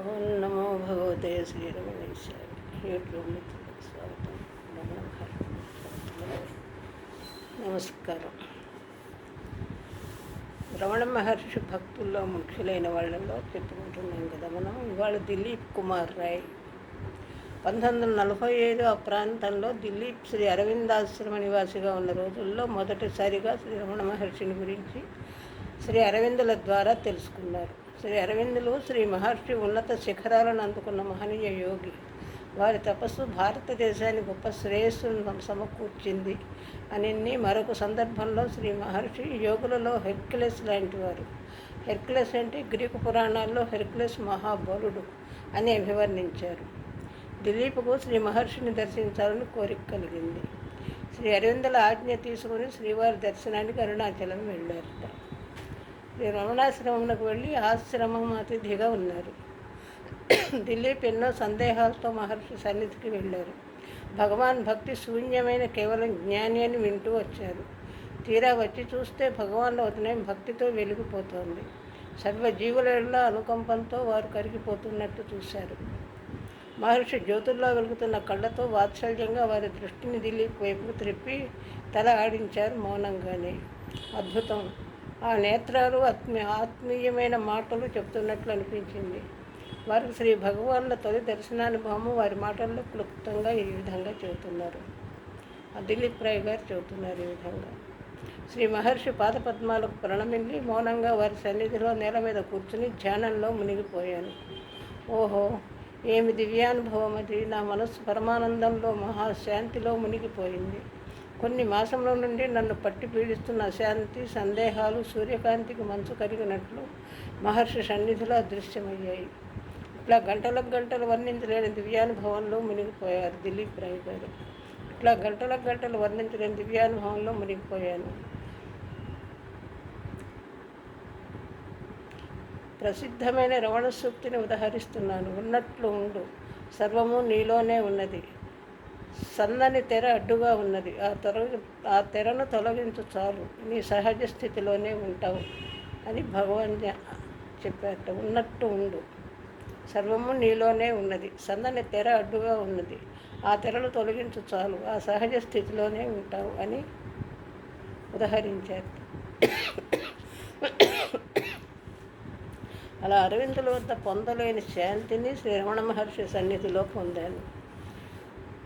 ఓం నమో భగవతే శ్రీరమణేశ్వర యూట్యూబ్ మిత్రులకు స్వాగతం నమస్కారం రమణ మహర్షి భక్తుల్లో ముఖ్యులైన వాళ్ళలో చెప్పుకుంటున్నాం కదా మనం. ఇవాళ దిలీప్ కుమార్ రాయ్. పంతొమ్మిది వందల నలభై ఐదు ఆ ప్రాంతంలో దిలీప్ శ్రీ అరవిందాశ్రమ నివాసిగా ఉన్న రోజుల్లో మొదటిసారిగా శ్రీ రమణ మహర్షిని గురించి శ్రీ అరవిందుల ద్వారా తెలుసుకున్నారు. శ్రీ అరవిందులు శ్రీ మహర్షి ఉన్నత శిఖరాలను అందుకున్న మహనీయ యోగి. వారి తపస్సు భారతదేశానికి గొప్ప శ్రేయస్సును సమకూర్చింది అని మరొక సందర్భంలో శ్రీ మహర్షి యోగులలో హెర్క్యులెస్ లాంటి వారు. హెర్క్యులెస్ అంటే గ్రీకు పురాణాల్లో హెర్క్యులెస్ మహాబలుడు అని అభివర్ణించారు. దిలీప్కు శ్రీ మహర్షిని దర్శించాలని కోరిక కలిగింది. శ్రీ అరవిందుల ఆజ్ఞ తీసుకుని శ్రీవారి దర్శనానికి అరుణాచలం వెళ్ళారు. రమణాశ్రమంలోకి వెళ్ళి ఆశ్రమం అతిథిగా ఉన్నారు. దిలీప్ ఎన్నో సందేహాలతో మహర్షి సన్నిధికి వెళ్ళారు. భగవాన్ భక్తి శూన్యమైన కేవలం జ్ఞాని అని వింటూ వచ్చారు. తీరా వచ్చి చూస్తే భగవాన్లో ఉదయం భక్తితో వెలిగిపోతోంది. సర్వ అనుకంపంతో వారు కరిగిపోతున్నట్టు చూశారు. మహర్షి జ్యోతుల్లో వెలుగుతున్న కళ్ళతో వాత్సల్యంగా వారి దృష్టిని దిలీప్ వైపుకు త్రిప్పి తల ఆడించారు మౌనంగానే. అద్భుతం. ఆ నేత్రాలు ఆత్మీ ఆత్మీయమైన మాటలు చెప్తున్నట్లు అనిపించింది. వారికి శ్రీ భగవాన్ల తొలి దర్శనానుభవము వారి మాటల్లో క్లుప్తంగా ఈ విధంగా చెబుతున్నారు. దిలీప్ రాయ్ గారు చెబుతున్నారు ఈ విధంగా. శ్రీ మహర్షి పాదపద్మాలకు ప్రణమిల్లి మౌనంగా వారి సన్నిధిలో నేల మీద కూర్చుని ధ్యానంలో మునిగిపోయాను. ఓహో ఏమి దివ్యానుభవం అది. నా మనస్సు పరమానందంలో మహాశాంతిలో మునిగిపోయింది. కొన్ని మాసంలో నుండి నన్ను పట్టి పీడిస్తున్న అశాంతి సందేహాలు సూర్యకాంతికి మంచు కరిగినట్లు మహర్షి సన్నిధిలో అదృశ్యమయ్యాయి. ఇట్లా గంటలకు గంటలు వర్ణించలేని దివ్యానుభవంలో మునిగిపోయారు దిలీప్ రాయ్ గారు. ఇట్లా గంటలకు గంటలు వర్ణించలేని దివ్యానుభవంలో మునిగిపోయాను. ప్రసిద్ధమైన రవణ సూక్తిని ఉదహరిస్తున్నాను. ఉన్నట్లు ఉండు. సర్వము నీలోనే ఉన్నది. సన్నని తెర అడ్డుగా ఉన్నది. ఆ తొలగి ఆ తెరను తొలగించు చాలు. నీ సహజ స్థితిలోనే ఉంటావు అని భగవాన్ చెప్పారట. ఉన్నట్టు ఉండు. సర్వము నీలోనే ఉన్నది. సన్నని తెర అడ్డుగా ఉన్నది. ఆ తెరలు తొలగించు చాలు. ఆ సహజ స్థితిలోనే ఉంటావు అని ఉదహరించారు అలా అరవిందుల వద్ద పొందలేని శాంతిని శ్రీరమణ మహర్షి సన్నిధిలో పొందాను.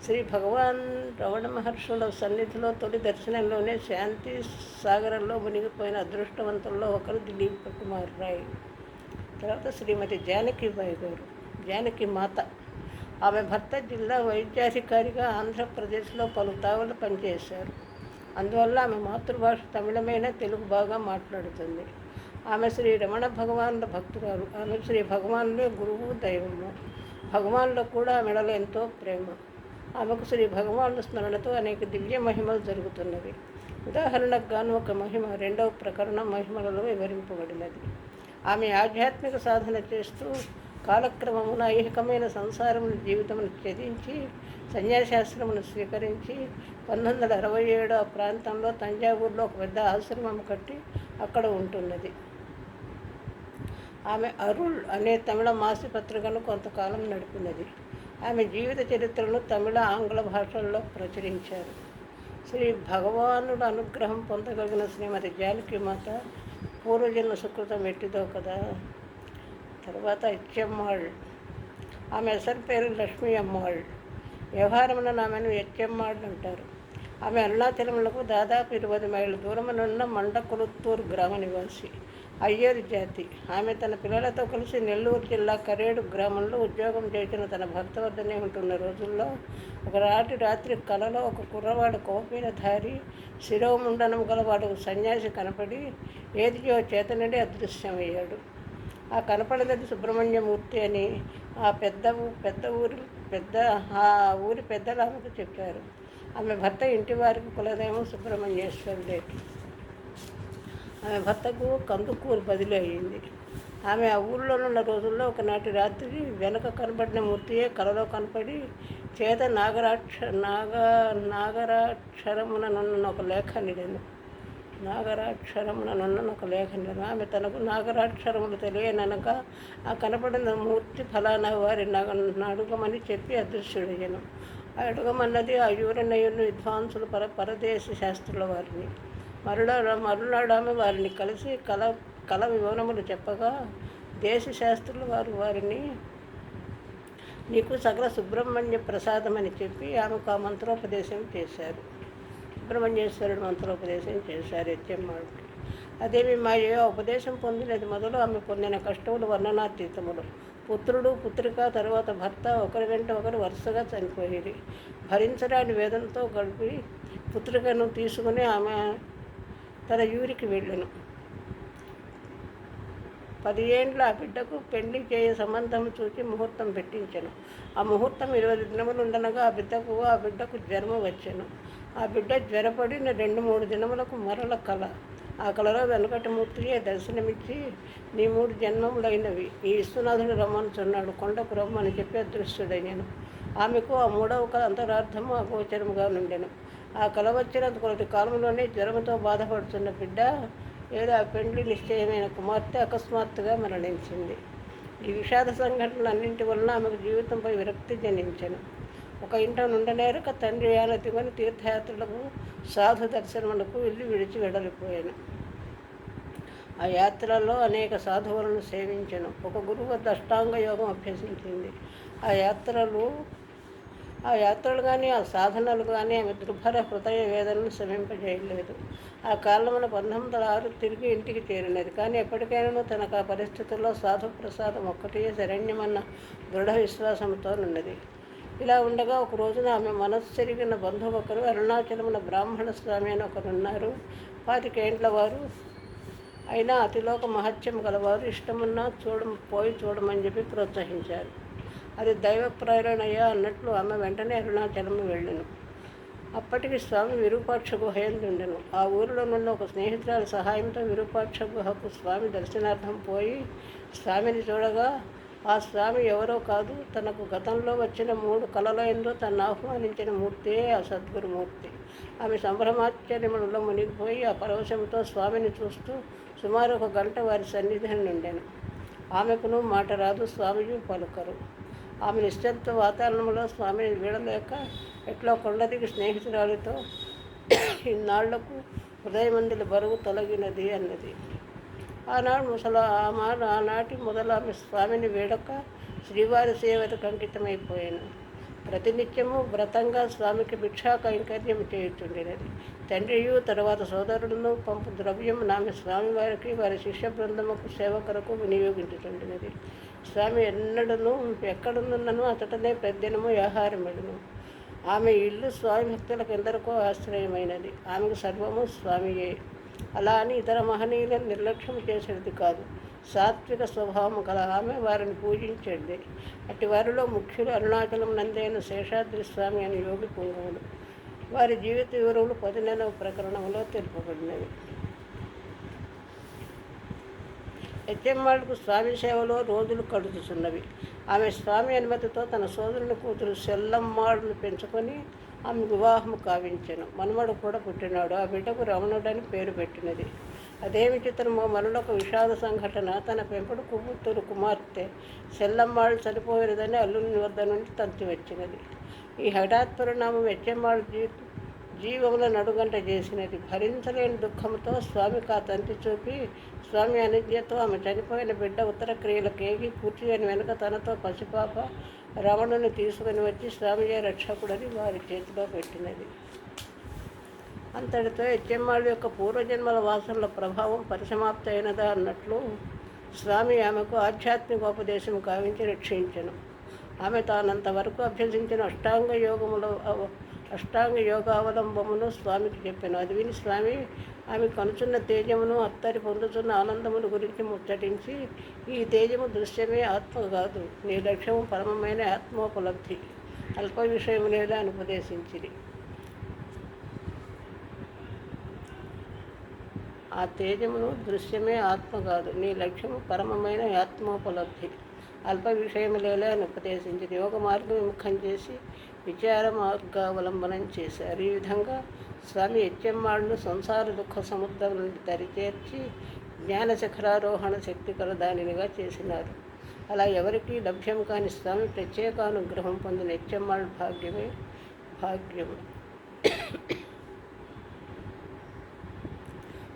శ్రీ భగవాన్ రమణ మహర్షుల సన్నిధిలో తొలి దర్శనంలోనే శాంతి సాగరంలో మునిగిపోయిన అదృష్టవంతుల్లో ఒకరు దిలీప్ కుమార్ రాయ్. తర్వాత శ్రీమతి జానకిబాయి గారు జానకి మాత. ఆమె భర్త జిల్లా వైద్యాధికారిగా ఆంధ్రప్రదేశ్లో పలు తావులు పనిచేశారు. అందువల్ల ఆమె మాతృభాష తమిళమైన తెలుగు బాగా మాట్లాడుతుంది. ఆమె శ్రీ రమణ భగవానుల భక్తురాలు ఆమె శ్రీ భగవానులే గురువు దైవము. భగవానులకు కూడా ఆమెడలో ఎంతో ప్రేమ. ఆమెకు శ్రీ భగవాను స్మరణతో అనేక దివ్య మహిమలు జరుగుతున్నవి. ఉదాహరణకు గాను ఒక మహిమ రెండవ ప్రకరణం మహిమలలో వివరింపబడినది. ఆమె ఆధ్యాత్మిక సాధన చేస్తూ కాలక్రమమున ఐహికమైన సంసారమును జీవితమును త్యజించి సన్యాసాశ్రమును స్వీకరించి పంతొమ్మిది వందల అరవై ఏడు ఆ ప్రాంతంలో తంజావూరులో ఒక పెద్ద ఆశ్రమం కట్టి అక్కడ ఉంటున్నది. ఆమె అరుళ్ అనే తమిళ మాసపత్రికను కొంతకాలం నడిపినది ఆమె జీవిత చరిత్రను తమిళ ఆంగ్ల భాషల్లో ప్రచురించారు. శ్రీ భగవానుడు అనుగ్రహం పొందగలిగిన శ్రీమతి జానకి మాత పూర్వజన్మ సుకృతం ఎట్టిదో కదా. తర్వాత హెచ్ఎమ్మాళ్ ఆమె అసలు పేరు లక్ష్మీ అమ్మాళ్. వ్యవహారమున ఆమెను హెచ్ఎమ్మాళ్ అంటారు. ఆమె అరుణాచలములకు దాదాపు ఇరవై మైళ్ళ దూరమునున్న మండకులుత్తూరు గ్రామ నివాసి. అయ్యేరు జాతి. ఆమె తన పిల్లలతో కలిసి నెల్లూరు జిల్లా కరేడు గ్రామంలో ఉద్యోగం చేసిన తన భర్త వద్దనే ఉంటున్న రోజుల్లో ఒక రాటి రాత్రి కలలో ఒక కుర్రవాడు కోపీనధారి శిరోముండనం గలవాడు సన్యాసి కనపడి ఏదియో చేతనడి అదృశ్యమయ్యాడు. ఆ కనపడదది సుబ్రహ్మణ్యమూర్తి అని ఆ పెద్ద పెద్ద ఊరి పెద్ద ఆ ఊరి పెద్దలు ఆమెకు చెప్పారు. ఆమె భర్త ఇంటి వారికి కులదేమో సుబ్రహ్మణ్యేశ్వరుడే. ఆమె భర్తకు కందుకూరు బదిలీ అయ్యింది. ఆమె ఆ ఊళ్ళో ఉన్న రోజుల్లో ఒకనాటి రాత్రి వెనక కనబడిన మూర్తియే కలలో కనపడి చేత నాగరాక్ష నాగ నాగరాక్షరమున నన్ను ఒక లేఖ నిడాను నాగరాక్షరముననున్న ఒక లేఖ నిడను ఆమె తనకు నాగరాక్షరములు తెలియననక ఆ కనపడిన మూర్తి ఫలానా వారి అడుగమని చెప్పి అదృశ్యుడయ్యను. ఆ అడుగమన్నది ఆ యూరనయును విద్వాంసులు పర పరదేశ శాస్త్రుల వారిని. మరునాడు మరునాడు వారిని కలిసి కల కల వివరములు చెప్పగా దేశ శాస్త్రులు వారు వారిని నీకు సకల సుబ్రహ్మణ్య ప్రసాదమని చెప్పి ఆమెకు ఆ మంత్రోపదేశం చేశారు. సుబ్రహ్మణ్యేశ్వరుడు మంత్రోపదేశం చేశారు ఎత్యమ్మాడికి అదేమి మాయో ఉపదేశం పొందినది? మొదలు ఆమె పొందిన కష్టములు వర్ణనాతీతములు. పుత్రుడు పుత్రిక తర్వాత భర్త ఒకరి వెంట ఒకరు వరుసగా చనిపోయేది. భరించరాని వేదంతో గడిపి పుత్రికను తీసుకుని ఆమె తన ఊరికి వెళ్ళను. పది ఏండ్ల ఆ బిడ్డకు పెళ్ళి చేయ సంబంధం చూసి ముహూర్తం పెట్టించాను. ఆ ముహూర్తం ఇరవై దినములు ఉండనగా ఆ బిడ్డకు ఆ బిడ్డకు జ్వరము వచ్చాను. ఆ బిడ్డ జ్వరపడిన రెండు మూడు దినములకు మరల కళ ఆ కళలో వెనకటమూర్తియే దర్శనమిచ్చి నీ మూడు జన్మములైనవి. ఈ విశ్వనాథుడు రమ్మని చున్నాడు. కొండకు రమ్మని చెప్పి అదృశ్యుడయ్యాను ఆమెకు ఆ మూడవ కళ అంతరార్థము అగోచరముగా నుండెను. ఆ కల వచ్చినంత కొద్ది కాలంలోనే జ్వరంతో బాధపడుతున్న బిడ్డ ఏదో ఆ పెండ్లి నిశ్చయమైన కుమార్తె అకస్మాత్తుగా మరణించింది. ఈ విషాద సంఘటనలన్నింటి వలన ఆమెకు జీవితంపై విరక్తి జనించను. ఒక ఇంట నుండనేరక తండ్రి యానతికొని తీర్థయాత్రలకు సాధు దర్శనములకు వెళ్ళి విడిచి వెడలిపోయాను. ఆ యాత్రలో అనేక సాధువులను సేవించను. ఒక గురువు అష్టాంగ యోగం అభ్యసించింది. ఆ యాత్రలు ఆ యాత్రలు కానీ ఆ సాధనలు కానీ ఆమె దుర్భర హృదయ వేదనను శ్రమింపజేయలేదు ఆ కాలంలో పంతొమ్మిది వందల ఆరు తిరిగి ఇంటికి చేరినది. కానీ ఎప్పటికైనా తనకు ఆ పరిస్థితుల్లో సాధు ప్రసాదం ఒక్కటే శరణ్యమన్న దృఢ విశ్వాసంతో ఉన్నది. ఇలా ఉండగా ఒక రోజున ఆమె మనస్సు చెరిగిన బంధువు ఒకరు అరుణాచలమున బ్రాహ్మణ స్వామి అని ఒకరు ఉన్నారు. పాతికేండ్ల వారు అయినా అతిలోక మహత్యం గలవారు ఇష్టమున్నా చూడ పోయి చూడమని చెప్పి ప్రోత్సహించారు. అది దైవ ప్రేరణయ్యా అన్నట్లు ఆమె వెంటనే అరుణాచలం వెళ్ళను. అప్పటికి స్వామి విరూపాక్ష గుహ ఉండెను ఆ ఊరిలో నుండి ఒక స్నేహితురాలి సహాయంతో విరూపాక్ష గుహకు స్వామి దర్శనార్థం పోయి స్వామిని చూడగా ఆ స్వామి ఎవరో కాదు తనకు గతంలో వచ్చిన మూడు కళలయంలో తను ఆహ్వానించిన మూర్తియే ఆ సద్గురుమూర్తి ఆమె సంభ్రమాశ్చర్యములలో మునిగిపోయి ఆ పరవశంతో స్వామిని చూస్తూ సుమారు ఒక గంట వారి సన్నిధిని నుండాను ఆమెకును మాట రాదు స్వామియు పలుకరు. ఆమె నిశ్చంత వాతావరణంలో స్వామిని వీడలేక ఎట్లా కొండదిగి స్నేహితురాలితో ఇన్నాళ్ళకు హృదయమందుల బరువు తొలగినది అన్నది. ఆనాడు ముసల ఆమె ఆనాటి మొదలు ఆమె స్వామిని వీడక శ్రీవారి సేవకు అంకితమైపోయాను. ప్రతినిత్యము వ్రతంగా స్వామికి భిక్షా కైంకర్యం చేయుచుండేది తండ్రియు తర్వాత సోదరులను పంపు ద్రవ్యం నామె స్వామివారికి వారి శిష్య బృందముకు సేవకులకు వినియోగించుచుండినది. స్వామి ఎన్నడను ఎక్కడున్నను అతటనే ప్రతిదినము ఆహారమిడును ఆమె ఇల్లు స్వామి భక్తులకు ఎందరికో ఆశ్రయమైనది. ఆమెకు సర్వము స్వామియే. అలా అని ఇతర మహనీయులను నిర్లక్ష్యం చేసేది కాదు. సాత్విక స్వభావం కల ఆమె వారిని పూజించేది. అటు వారిలో ముఖ్యులు అరుణాచలం నందైన శేషాద్రి స్వామి అని యోగి పుంగవులు. వారి జీవిత వివరములు పదిహేనవ ప్రకరణంలో తెలుపబడినవి. హెచ్ఎంవాళ్ళకు స్వామి సేవలో రోజులు కడుతున్నవి ఆమె స్వామి అనుమతితో తన సోదరుని కూతురు సెల్లమ్మాడును పెంచుకొని ఆమె వివాహము కావించాను. మనుమడు కూడా పుట్టినాడు. ఆ బిడ్డకు రమణుడని పేరు పెట్టినది. అదేమి చిత్రమో మరొక విషాద సంఘటన? తన పెంపుడు కూతురు కుమార్తె సెల్లమ్మాళ్ళు చనిపోయినదని అల్లుని వద్ద నుండి తంతి వచ్చినది ఈ హఠాత్ పరిణామం ఎచ్చెమ్మాళ్ళ జీ జీవముల నడుగంట చేసినది. భరించలేని దుఃఖంతో స్వామి కా తంతి చూపి స్వామి అనిజ్ఞతో ఆమె చనిపోయిన బిడ్డ ఉత్తర క్రియలకేగి కూర్చుని వెనుక తనతో పసిపాప రమణుని తీసుకుని వచ్చి స్వామియే రక్షకుడని వారి చేతిలో పెట్టినది. అంతటితో హెచ్ఎమ్మాళ్ళ యొక్క పూర్వజన్మల వాసనల ప్రభావం పరిసమాప్తి అయినదా అన్నట్లు స్వామి ఆమెకు ఆధ్యాత్మికోపదేశం కావించి రక్షించను. ఆమె తానంతవరకు అభ్యసించిన అష్టాంగ యోగముల అష్టాంగ యోగావలంబమును స్వామికి చెప్పాను. అది విని స్వామి ఆమె కనుచున్న తేజమును అత్తరి పొందుతున్న ఆనందమును గురించి ముచ్చటించి ఈ తేజము దృశ్యమే ఆత్మ కాదు నీ లక్ష్యము పరమమైన ఆత్మోపలబ్ధి. అల్ప విషయము లేదా అని ఉపదేశించిరి. ఆ తేజమును దృశ్యమే ఆత్మ కాదు నీ లక్ష్యము పరమమైన ఆత్మోపలబ్ధి. అల్ప విషయము లేలే అని ఉపదేశించింది యోగ మార్గం విముఖం చేసి విచార మార్గావలంబనం చేశారు. ఈ విధంగా స్వామి హెచ్చెమ్మాళ్ళను సంసార దుఃఖ సముద్రం నుండి దరిచేర్చి జ్ఞాన శిఖరారోహణ శక్తి కల దానినిగా చేసినారు. అలా ఎవరికీ లభ్యం కాని స్వామి ప్రత్యేక అనుగ్రహం పొందిన హెచ్చెమ్మాళ్ళ భాగ్యమే భాగ్యము.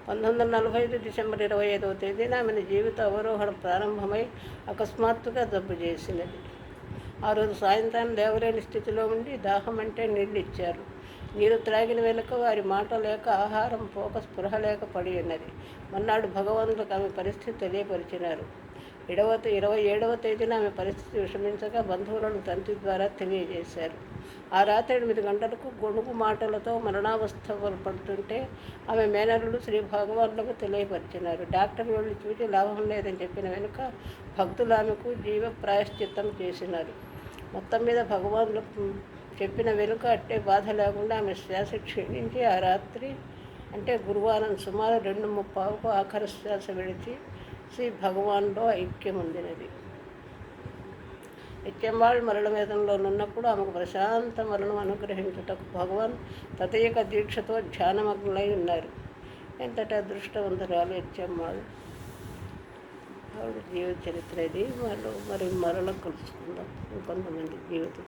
పంతొమ్మిది వందల నలభై ఐదు డిసెంబర్ ఇరవై ఐదవ తేదీన ఆమె జీవిత అవరోహణ ప్రారంభమై అకస్మాత్తుగా జబ్బు చేసినది. ఆ రోజు సాయంత్రం లేవలేని స్థితిలో ఉండి దాహం అంటే నీళ్ళు ఇచ్చారు నీరు త్రాగిన వెనుక వారి మాట లేక ఆహారం పోక స్పృహ లేక పడి ఉన్నది. మన్నాడు భగవంతులకు ఆమె పరిస్థితి తెలియపరిచినారు. ఇడవ ఇరవై ఏడవ తేదీన ఆమె పరిస్థితి విషమించగా బంధువులను తండ్రి ద్వారా తెలియజేశారు. ఆ రాత్రి ఎనిమిది గంటలకు గొడుగు మాటలతో మరణావస్థ పడుతుంటే ఆమె మేనరులు శ్రీ భగవాన్లకు తెలియపరిచినారు. డాక్టర్ వెళ్ళి చూసి లాభం లేదని చెప్పిన వెనుక భక్తులు ఆమెకు జీవ ప్రాయశ్చిత్తం చేసినారు. మొత్తం మీద భగవాన్లు చెప్పిన వెనుక అట్టే బాధ లేకుండా ఆమె శ్వాస క్షీణించి ఆ రాత్రి అంటే గురువారం సుమారు రెండు ముప్పావుకు ఆఖరి శ్వాస విడిచి శ్రీ భగవాన్లో ఐక్యం ఉందినది నిత్యంబాళ్ మరణ వేదంలో ఉన్నప్పుడు ఆమెకు ప్రశాంత మరణం అనుగ్రహించుటకు భగవాన్ తతయక దీక్షతో ధ్యానమగ్నులై ఉన్నారు. ఎంతటా అదృష్టవంతురాలు నిత్యంబాళ్ ఆవిడ జీవిత చరిత్ర ఇది వాళ్ళు మరి మరలా కలుసుకుందాం. ఇంకొంతమంది జీవితం.